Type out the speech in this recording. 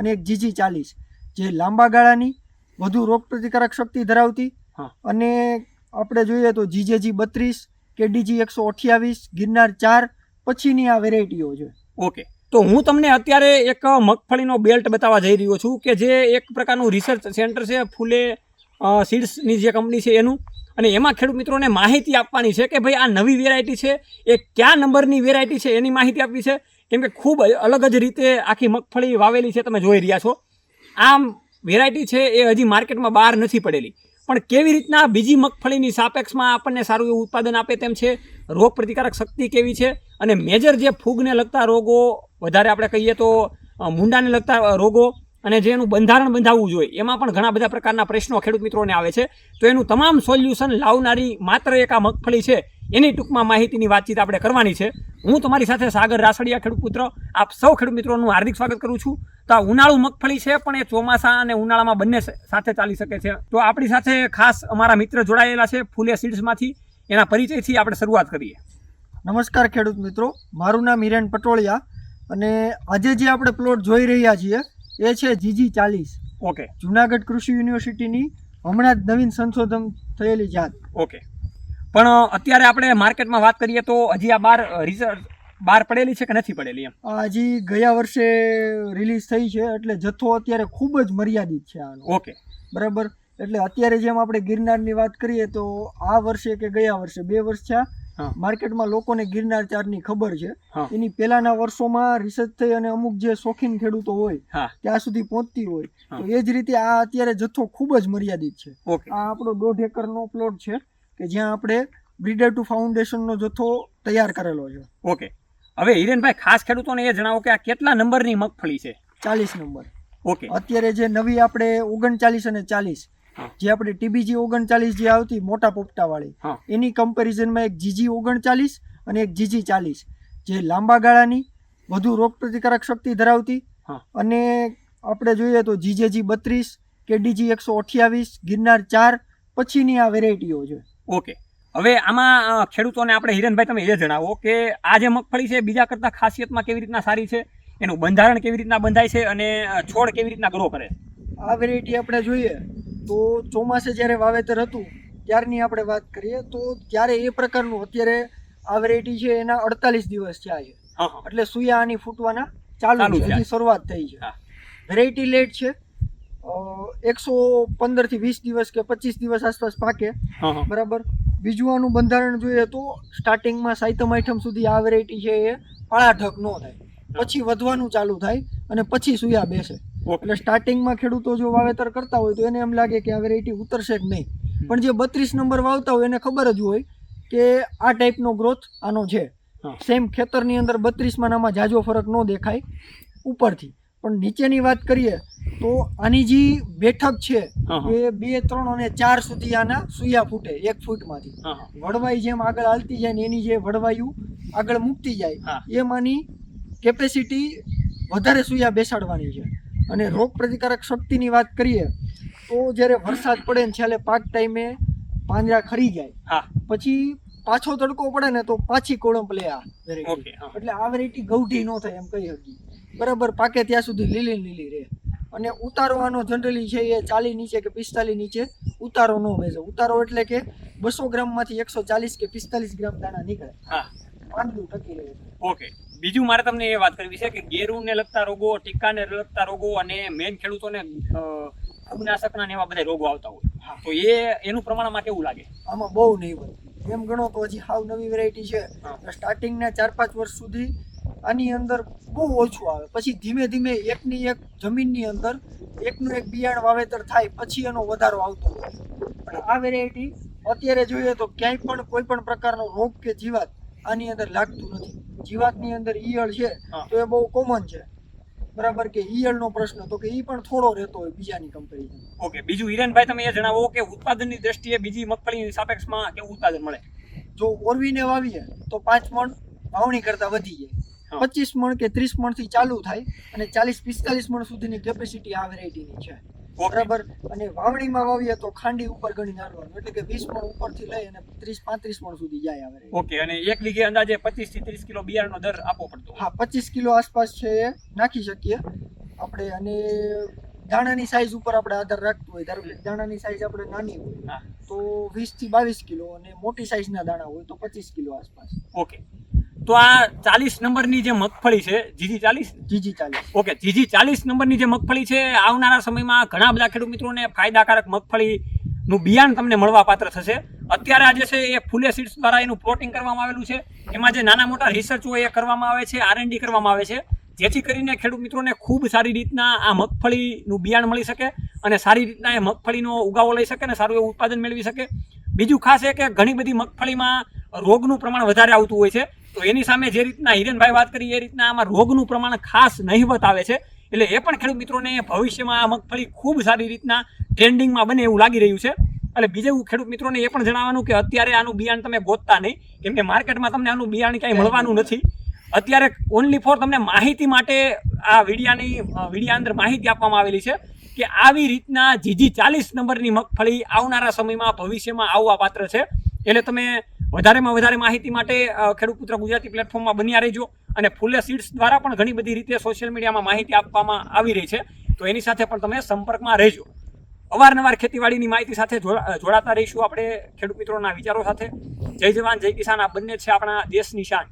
અને એક જીજી ચાલીસ જે લાંબા ગાળાની વધુ રોગ પ્રતિકારક શક્તિ ધરાવતી હા. અને આપણે જોઈએ તો જીજેજી બત્રીસ કેડીજી એકસો અઠ્યાવીસ ગિરનાર ચાર પછીની આ વેરાયટીઓ છે. ઓકે તો હું તમને અત્યારે એક મગફળીનો બેલ્ટ બતાવવા જઈ રહ્યો છું કે જે એક પ્રકારનું રિસર્ચ સેન્ટર છે ફૂલે સીડ્સની જે કંપની છે એનું. અને એમાં ખેડૂત મિત્રોને માહિતી આપવાની છે કે ભાઈ આ નવી વેરાયટી છે એ કયા નંબરની વેરાયટી છે એની માહિતી આપવી છે. કેમ કે ખૂબ અલગ જ રીતે આખી મગફળી વાવેલી છે તમે જોઈ રહ્યા છો. આમ વેરાયટી છે એ હજી માર્કેટમાં બહાર નથી પડેલી. પણ કેવી રીતના બીજી મગફળીની સાપેક્ષમાં આપણને સારું એવું ઉત્પાદન આપે તેમ છે? રોગ પ્રતિકારક શક્તિ કેવી છે? અને મેજર જે ફૂગને લગતા રોગો, વધારે આપણે કહીએ તો મૂંડાને લગતા રોગો અને જે એનું બંધારણ બંધાવવું જોઈએ, એમાં પણ ઘણા બધા પ્રકારના પ્રશ્નો ખેડૂત મિત્રોને આવે છે. તો એનું તમામ સોલ્યુશન લાવનારી માત્ર એક આ મગફળી છે. એની ટૂંકમાં માહિતીની વાતચીત આપણે કરવાની છે. હું તમારી સાથે સાગર રાસડિયા ખેડૂત પુત્ર આપ સૌ ખેડૂત મિત્રોનું હાર્દિક સ્વાગત કરું છું. તો આ ઉનાળુ મગફળી છે પણ એ ચોમાસા અને ઉનાળામાં બંને સાથે ચાલી શકે છે. તો આપણી સાથે ખાસ અમારા મિત્ર જોડાયેલા છે ફૂલે સીડ્સમાંથી. એના પરિચયથી આપણે શરૂઆત કરીએ. નમસ્કાર ખેડૂત મિત્રો મારું નામ હિરેન પટોળિયા અને આજે જે આપણે પ્લોટ જોઈ રહ્યા છીએ એ છે જીજી ચાલીસ. ઓકે. જુનાગઢ કૃષિ યુનિવર્સિટીની હમણાં જ નવીન સંશોધન થયેલી જાત. ઓકે. પણ અત્યારે આપણે માર્કેટમાં વાત કરીએ તો હજી આ બાર રિસર્ચ બહાર પડેલી છે કે નથી પડેલી એમ? હજી ગયા વર્ષે રિલીઝ થઈ છે એટલે જથ્થો અત્યારે ખૂબ જ મર્યાદિત છે આનો. ઓકે. બરાબર? એટલે અત્યારે જેમ આપણે ગિરનારની વાત કરીએ તો આ વર્ષે કે ગયા વર્ષે બે વર્ષ થયા માર્કેટમાં લોકોને ગિરનાર ચારની ખબર છે. એની પહેલાના વર્ષોમાં રિસર્ચ થઈ અને અમુક જે શોખીન ખેડૂતો હોય ત્યાં સુધી પહોંચતી હોય તો એ જ રીતે આ અત્યારે જથ્થો ખૂબ જ મર્યાદિત છે. આ આપણો દોઢ એકરનો પ્લોટ છે. કે જ્યાં આપણે બ્રીડર ટુ ફાઉન્ડેશનનો જથ્થો તૈયાર કરેલો છે. ઓકે. હવે હિરેનભાઈ ખાસ ખેડૂતોને એ જણાવો કે આ કેટલા નંબરની મગફળી છે? ચાલીસ નંબર. ઓકે. અત્યારે જે નવી આપણે ઓગણચાલીસ અને ચાલીસ જે આપણે ટીબીજી ઓગણચાલીસ જે આવતી મોટા પોપટાવાળી એની કમ્પેરિઝનમાં એક જીજી ઓગણચાલીસ અને એક જીજી ચાલીસ જે લાંબા ગાળાની વધુ રોગ પ્રતિકારક શક્તિ ધરાવતી અને આપણે જોઈએ તો જીજેજી બત્રીસ કેડીજી એકસો અઠ્યાવીસ ગિરનાર ચાર પછીની આ વેરાયટીઓ છે. ઓકે. હવે આમાં ખેડૂતોને આપણે હિરેનભાઈ તમે એ જણાવો કે આ જે મગફળી છે બીજા કરતાં ખાસિયતમાં કેવી રીતના સારી છે? એનું બંધારણ કેવી રીતના બંધાય છે અને છોડ કેવી રીતના ગ્રો કરે આ વેરાયટી આપણે જોઈએ તો ચોમાસે જ્યારે વાવેતર હતું ત્યારની આપણે વાત કરીએ તો ત્યારે એ પ્રકારનું અત્યારે આ વેરાયટી છે એના અડતાલીસ દિવસ થયા છે. એટલે સુયા આની ફૂટવાના ચાલુ છે. શરૂઆત થઈ છે. વેરાયટી લેટ છે. એકસો પંદરથી વીસ દિવસ કે પચીસ દિવસ આસપાસ પાકે. બરાબર? બીજું આનું બંધારણ જોઈએ તો સ્ટાર્ટિંગમાં સાયતમ આઈટમ સુધી આ વેરાયટી છે એ પાળાઢક ન થાય. પછી વધવાનું ચાલુ થાય અને પછી સુયા બેસે. એટલે સ્ટાર્ટિંગમાં ખેડૂતો જો વાવેતર કરતા હોય તો એને એમ લાગે કે આ વેરાયટી ઉતરશે જ નહીં. પણ જે બત્રીસ નંબર વાવતા હોય એને ખબર જ હોય કે આ ટાઈપનો ગ્રોથ આનો છે. સેમ ખેતરની અંદર બત્રીસમાં આમાં જાજો ફરક ન દેખાય ઉપરથી. પણ નીચેની વાત કરીએ તો આની જે બેઠક છે. એ બે ત્રણ અને ચાર સુધી આના સુયા ફૂટે એક ફૂટમાંથી. વડવાઈ જેમ આગળ હાલતી જાય ને એની જે વડવાયું આગળ મૂકતી જાય એમાંની કેપેસિટી વધારે સુયા બેસાડવાની છે. અને રોગ પ્રતિકારક શક્તિની વાત કરીએ તો જ્યારે વરસાદ પડે ને છેલ્લે પાક ટાઈમે પાંજરા ખરી જાય. પછી પાછો તડકો પડે ને તો પાછી કોળંપ લે આ એટલે આ વેરાયટી ગૌઢી ન થાય એમ કહી શકીએ. બરાબર પાકે ત્યાં સુધી લીલી લીલી રહે. અને ઉતારવાનો જનરલી છે એ ચાલી નીચે કે પિસ્તાલીસ નીચે ઉતારો ન બેસે ઉતારો એટલે કે બસો ગ્રામમાંથી એકસો ચાલીસ કે પિસ્તાલીસ ગ્રામ દાણા નીકળે. હા. પાંદડું ટકી રહે. ઓકે. બીજું મારે તમને એ વાત કરવી છે કે ગેરુને લગતા રોગો ટીકાને લગતા રોગો અને મેન ખેડૂતોને ફૂગનાશકના ને એવા બધા રોગો આવતા હોય. તો એ એનું પ્રમાણમાં કેવું લાગે? આમાં બહુ નહીં હોય. એમ ગણો તો હજી હાવ નવી વેરાયટી છે. સ્ટાર્ટિંગના ચાર પાંચ વર્ષ સુધી આની અંદર બહુ ઓછું આવે. પછી ધીમે ધીમે એકની એક જમીનની અંદર એકનું એક બિયાણ વાવેતર થાય પછી એનો વધારો આવતો હોય પણ આ વેરાયટી અત્યારે જોઈએ તો ક્યાંય પણ કોઈ પણ પ્રકારનો રોગ કે જીવાત આની અંદર લાગતું નથી. જીવાતની અંદર ઈયળ છે તો એ બહુ કોમન છે. બરાબર કે ઈયળનો પ્રશ્ન તો કે ઈ પણ થોડો રહેતો હોય બીજાની કમ્પેરિઝન ઓકે બીજું હિરેનભાઈ તમે એ જણાવો કે ઉત્પાદનની દ્રષ્ટિએ બીજી મગફળીની સાપેક્ષમાં કેવું ઉત્પાદન મળે? જો ઓરવીને વાવીએ તો પાંચ મણ વાવણી કરતાં વધી જાય. પચીસ મણ કે ત્રીસ મણથી ચાલુ થાય અને ચાલીસ પિસ્તાલીસ મણ સુધીની કેપેસિટી આ વેરાયટીની છે. બરાબર? અને વાવણીમાં વાવીએ તો ખાંડી ઉપર ગણી નાખવાનું એટલે કે વીસ મણ ઉપરથી લઈ અને ત્રીસ પાંત્રીસ મણ સુધી જાય આવે ઓકે અને એક વીઘે અંદાજે પચીસથી ત્રીસ કિલો બિયારણનો દર આપવો પડતો હા પચીસ કિલો આસપાસ છે એ નાખી શકીએ. આપણે અને દાણાની સાઈઝ ઉપર આપણે આધાર રાખતું હોય ધારો કે દાણાની સાઈઝ આપણે નાની હોય તો વીસથી બાવીસ કિલો અને મોટી સાઈઝના દાણા હોય તો પચીસ કિલો આસપાસ. ઓકે તો આ ચાલીસ નંબરની જે મગફળી છે જીજી ચાલીસ? જીજી ચાલીસ. ઓકે જીજી ચાલીસ નંબરની જે મગફળી છે આવનારા સમયમાં ઘણા બધા ખેડૂત મિત્રોને ફાયદાકારક મગફળીનું બિયાણ તમને મળવા પાત્ર થશે. અત્યારે આજે છે એ ફૂલે સીડ્સ દ્વારા એનું પ્લોટિંગ કરવામાં આવેલું છે. એમાં જે નાના મોટા રિસર્ચ હોય એ કરવામાં આવે છે આરએનડી કરવામાં આવે છે. જેથી કરીને ખેડૂત મિત્રોને ખૂબ સારી રીતના આ મગફળીનું બિયાણ મળી શકે અને સારી રીતના એ મગફળીનો ઉગાવો લઈ શકે અને સારું એવું ઉત્પાદન મેળવી શકે. બીજું ખાસ એ કે ઘણી બધી મગફળીમાં રોગનું પ્રમાણ વધારે આવતું હોય છે. તો એની સામે જે રીતના હિરેનભાઈ વાત કરી એ રીતના આમાં રોગનું પ્રમાણ ખાસ નહિવત આવે છે. એટલે એ પણ ખેડૂત મિત્રોને ભવિષ્યમાં આ મગફળી ખૂબ સારી રીતના ટ્રેન્ડિંગમાં બને એવું લાગી રહ્યું છે. એટલે બીજું ખેડૂત મિત્રોને એ પણ જણાવવાનું કે અત્યારે આનું બિયાણ તમે ગોતતા નહીં કેમ કે માર્કેટમાં તમને આનું બિયાણ ક્યાંય મળવાનું નથી. અત્યારે ઓનલી ફોર તમને માહિતી માટે આ વિડિયાની વિડિયા અંદર માહિતી આપવામાં આવેલી છે કે આવી રીતના જીજી ચાલીસ નંબરની મગફળી આવનારા સમયમાં ભવિષ્યમાં આવવા પાત્ર છે. એટલે તમે વધારેમાં વધારે માહિતી માટે ખેડૂત પુત્ર ગુજરાતી પ્લેટફોર્મમાં બન્યા રહેજો અને ફૂલે સીડ્સ દ્વારા પણ ઘણી બધી રીતે સોશિયલ મીડિયામાં માહિતી આપવામાં આવી રહી છે. તો એની સાથે પણ તમે સંપર્કમાં રહેજો. અવારનવાર ખેતીવાડીની માહિતી સાથે જોડાતા રહીશું આપણે ખેડૂત મિત્રોના વિચારો સાથે. જય જવાન, જય કિસાન. આ બંને છે આપણા દેશની શાન.